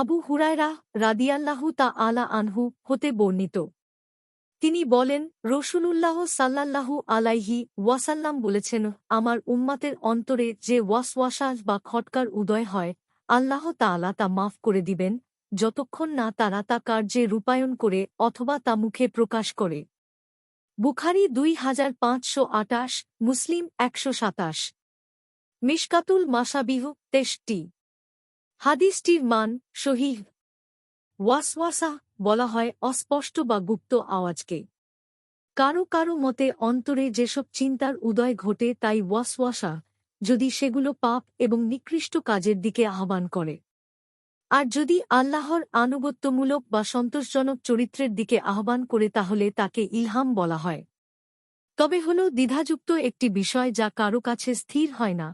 আবু হুরায়রা রাদিয়াল্লাহু তা আলা আনহু হতে বর্ণিত। তিনি বলেন, রসুলুল্লাহ সাল্লাল্লাহু আলাইহি ওয়াসাল্লাম বলেছেন, আমার উম্মাতের অন্তরে যে ওয়াসওয়াসাস বা খটকার উদয় হয়, আল্লাহ তাআলা তা মাফ করে দিবেন, যতক্ষণ না তারা তা কার্যে রূপায়ণ করে অথবা তা মুখে প্রকাশ করে। বুখারি দুই হাজার পাঁচশো আটাশ, মুসলিম একশো সাতাশ। মিশকাতুল মাসাবিহু তেষ্টি হাদিসটির মান শহীহ ওয়াসওয়াসা বলা হয় অস্পষ্ট বা গুপ্ত আওয়াজকে। কারও কারও মতে অন্তরে যেসব চিন্তার উদয় ঘটে তাই ওয়াসওয়াসা, যদি সেগুলো পাপ এবং নিকৃষ্ট কাজের দিকে আহ্বান করে। আর যদি আল্লাহর আনুগত্যমূলক বা সন্তোষজনক চরিত্রের দিকে আহ্বান করে তাহলে তাকে ইলহাম বলা হয়। তবে হল দ্বিধাযুক্ত একটি বিষয় যা কারও কাছে স্থির হয় না।